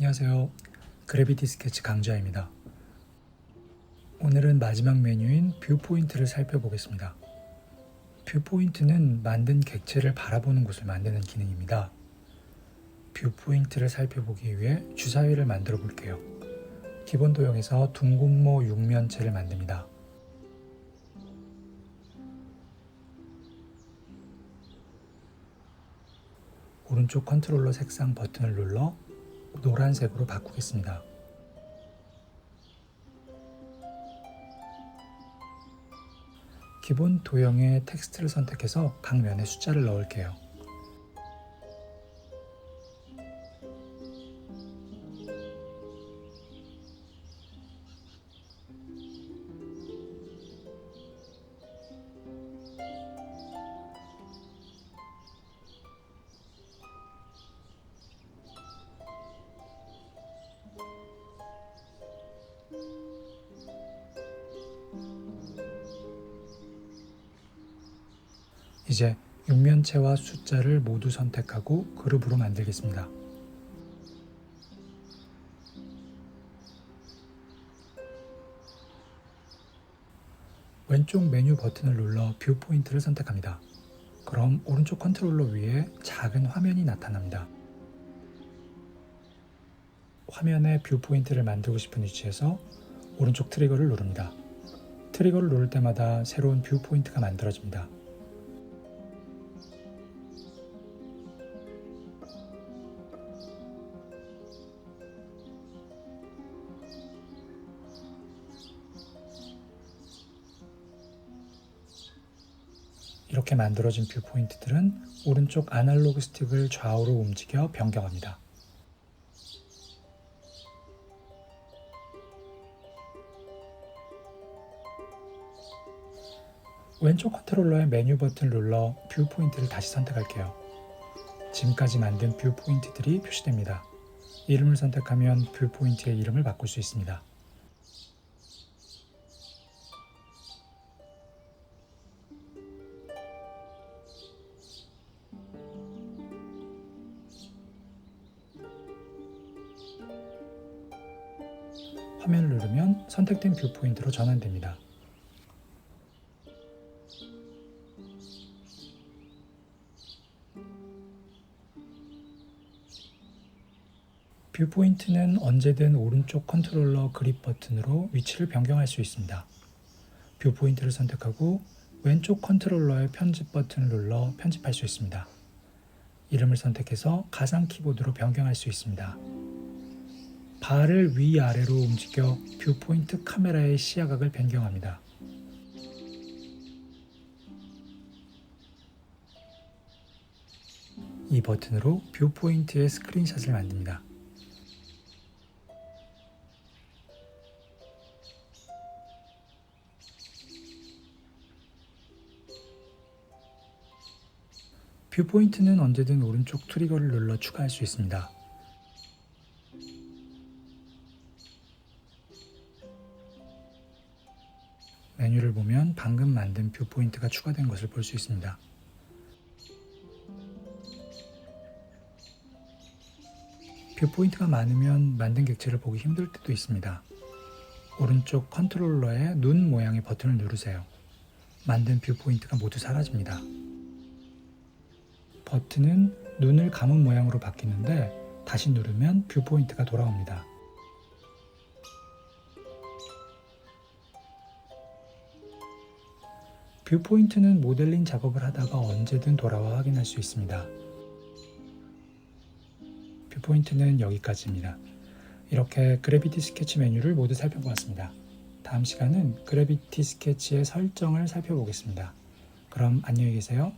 안녕하세요. 그래비티 스케치 강좌입니다. 오늘은 마지막 메뉴인 뷰포인트를 살펴보겠습니다. 뷰포인트는 만든 객체를 바라보는 곳을 만드는 기능입니다. 뷰포인트를 살펴보기 위해 주사위를 만들어 볼게요. 기본 도형에서 둥근모 육면체를 만듭니다. 오른쪽 컨트롤러 색상 버튼을 눌러 노란색으로 바꾸겠습니다. 기본 도형의 텍스트를 선택해서 각 면에 숫자를 넣을게요. 이제 육면체와 숫자를 모두 선택하고 그룹으로 만들겠습니다. 왼쪽 메뉴 버튼을 눌러 뷰 포인트를 선택합니다. 그럼 오른쪽 컨트롤러 위에 작은 화면이 나타납니다. 화면에 뷰 포인트를 만들고 싶은 위치에서 오른쪽 트리거를 누릅니다. 트리거를 누를 때마다 새로운 뷰 포인트가 만들어집니다. 이렇게 만들어진 뷰 포인트들은 오른쪽 아날로그 스틱을 좌우로 움직여 변경합니다. 왼쪽 컨트롤러의 메뉴 버튼을 눌러 뷰 포인트를 다시 선택할게요. 지금까지 만든 뷰 포인트들이 표시됩니다. 이름을 선택하면 뷰 포인트의 이름을 바꿀 수 있습니다. 화면을 누르면 선택된 뷰 포인트로 전환됩니다. 뷰 포인트는 언제든 오른쪽 컨트롤러 그립 버튼으로 위치를 변경할 수 있습니다. 뷰 포인트를 선택하고 왼쪽 컨트롤러의 편집 버튼을 눌러 편집할 수 있습니다. 이름을 선택해서 가상 키보드로 변경할 수 있습니다. 발을 위아래로 움직여 뷰 포인트 카메라의 시야각을 변경합니다. 이 버튼으로 뷰 포인트의 스크린샷을 만듭니다. 뷰 포인트는 언제든 오른쪽 트리거를 눌러 추가할 수 있습니다. 메뉴를 보면 방금 만든 뷰 포인트가 추가된 것을 볼 수 있습니다. 뷰 포인트가 많으면 만든 객체를 보기 힘들 때도 있습니다. 오른쪽 컨트롤러의 눈 모양의 버튼을 누르세요. 만든 뷰 포인트가 모두 사라집니다. 버튼은 눈을 감은 모양으로 바뀌는데 다시 누르면 뷰 포인트가 돌아옵니다. 뷰 포인트는 모델링 작업을 하다가 언제든 돌아와 확인할 수 있습니다. 뷰 포인트는 여기까지입니다. 이렇게 그래비티 스케치 메뉴를 모두 살펴보았습니다. 다음 시간은 그래비티 스케치의 설정을 살펴보겠습니다. 그럼 안녕히 계세요.